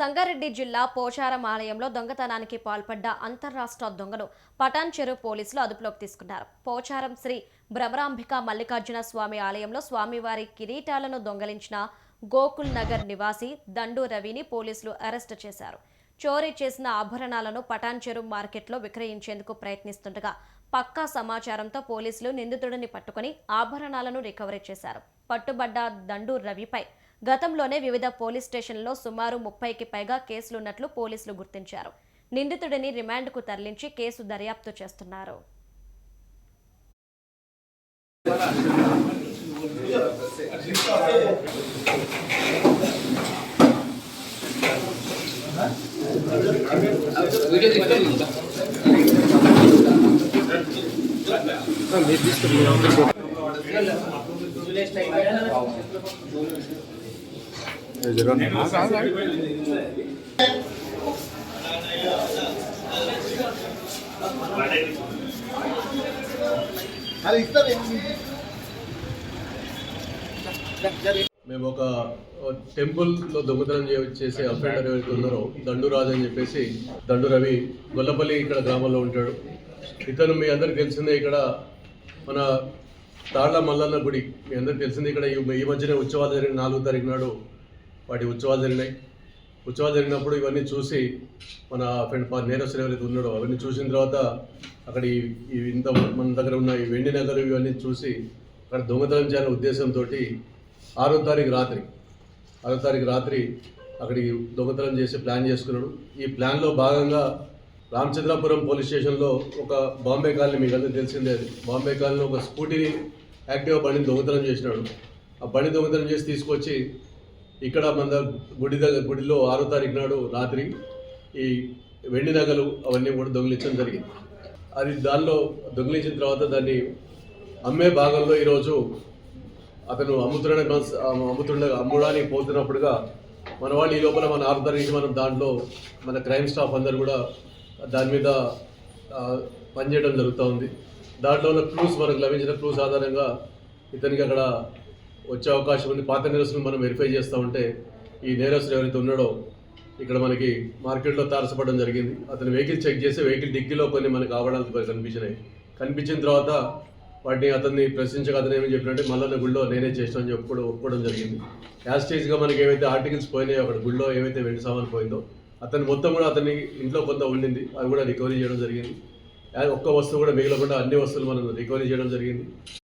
సంగారెడ్డి జిల్లా పోచారం ఆలయంలో దొంగతనానికి పాల్పడ్డ అంతర్రాష్ట్ర దొంగను పటాన్ చెరువు పోలీసులు అదుపులోకి తీసుకున్నారు. పోచారం శ్రీ భ్రమరాంబిక మల్లికార్జున స్వామి ఆలయంలో స్వామివారి కిరీటాలను దొంగలించిన గోకుల్ నగర్ నివాసి దండు రవిని పోలీసులు అరెస్టు చేశారు. చోరీ చేసిన ఆభరణాలను పటాన్ చెరువు మార్కెట్లో విక్రయించేందుకు ప్రయత్నిస్తుండగా పక్కా సమాచారంతో పోలీసులు నిందితుడిని పట్టుకుని ఆభరణాలను రికవరీ చేశారు. పట్టుబడ్డ దండు రవిపై గతంలోనే వివిధ పోలీస్ స్టేషన్లలో సుమారు ముప్పైకి పైగా కేసులున్నట్లు పోలీసులు గుర్తించారు. నిందితుడిని రిమాండ్కు తరలించి కేసు దర్యాప్తు చేస్తున్నారు. మేము ఒక టెంపుల్లో దొంగతనం చేసే అఫెండర్ ఎవరికి ఉన్నారో దండురాజు అని చెప్పేసి దండు రవి గొల్లపల్లి ఇక్కడ గ్రామంలో ఉంటాడు. ఇతను మీ అందరికి తెలిసిందే ఇక్కడ మన తాళ్ళ మల్లన్న గుడి. మీ అందరికి తెలిసిందే ఇక్కడ ఈ మధ్యనే ఉత్సవాలు జరిగిన నాలుగు తారీఖు నాడు వాటి ఉత్సవాలు జరిగినాయి. ఉత్సవాలు జరిగినప్పుడు ఇవన్నీ చూసి మన ఫ్రెండ్ పా నేరస్తులు ఎవరైతే ఉన్నాడో అవన్నీ చూసిన తర్వాత అక్కడ ఈ ఇంత మన దగ్గర ఉన్న ఈ వెండి నగలు ఇవన్నీ చూసి అక్కడ దొంగతనం చేయాలనే ఉద్దేశంతో ఆరో తారీఖు రాత్రి ఆరో తారీఖు రాత్రి అక్కడికి దొంగతనం చేసి ప్లాన్ చేసుకున్నాడు. ఈ ప్లాన్లో భాగంగా రామచంద్రాపురం పోలీస్ స్టేషన్లో ఒక బాంబే కాలనీ మీకు అందరూ తెలిసిందే అది. బాంబే కాలనీలో ఒక స్కూటీని యాక్టివ్ బండిని దొంగతనం చేసినాడు. ఆ బండి దొంగతనం చేసి తీసుకొచ్చి ఇక్కడ మన గుడి దగ్గర గుడిలో ఆరో తారీఖు నాడు రాత్రి ఈ వెండి నగలు అవన్నీ కూడా దొంగిలించడం జరిగింది. అది దానిలో దొంగిలించిన తర్వాత దాన్ని అమ్మే భాగంలో ఈరోజు అతను అమ్ముతున్న అమ్ముతుండగా అమ్మడానికి పోతున్నప్పుడుగా మన వాళ్ళు ఈ లోపల మన ఆరు తారీఖు మనం దాంట్లో మన క్రైమ్ స్టాఫ్ అందరు కూడా దాని మీద పనిచేయడం జరుగుతూ ఉంది. దాంట్లో ఉన్న క్లూస్ మనకు లభించిన క్లూస్ ఆధారంగా ఇతనికి అక్కడ వచ్చే అవకాశం ఉంది. పాత నేరస్తులు మనం వెరిఫై చేస్తూ ఉంటే ఈ నేరస్తుడు ఎవరైతే ఉన్నాడో ఇక్కడ మనకి మార్కెట్లో తారసపడడం జరిగింది. అతని వెహికల్ చెక్ చేసి వెహికల్ డిక్కీలో కొన్ని మనకి ఆవరణాలు కనిపించినాయి. కనిపించిన తర్వాత వాటిని అతన్ని ప్రశ్నించక అతను ఏమని చెప్పినట్టే మల్లన్న గుళ్ళో నేనే చేసిన అని చెప్పుకోవడం ఒప్పుకోవడం జరిగింది. యాస్టేజ్గా మనకి ఏవైతే ఆర్టికల్స్ పోయినాయో అక్కడ గుళ్ళో ఏవైతే వెండి సామాన్ పోయిందో అతను మొత్తం కూడా అతని ఇంట్లో కొంత ఉండింది. అవి కూడా రికవరీ చేయడం జరిగింది. ఒక్క వస్తువు కూడా మిగలకుండా అన్ని వస్తువులు మనం రికవరీ చేయడం జరిగింది.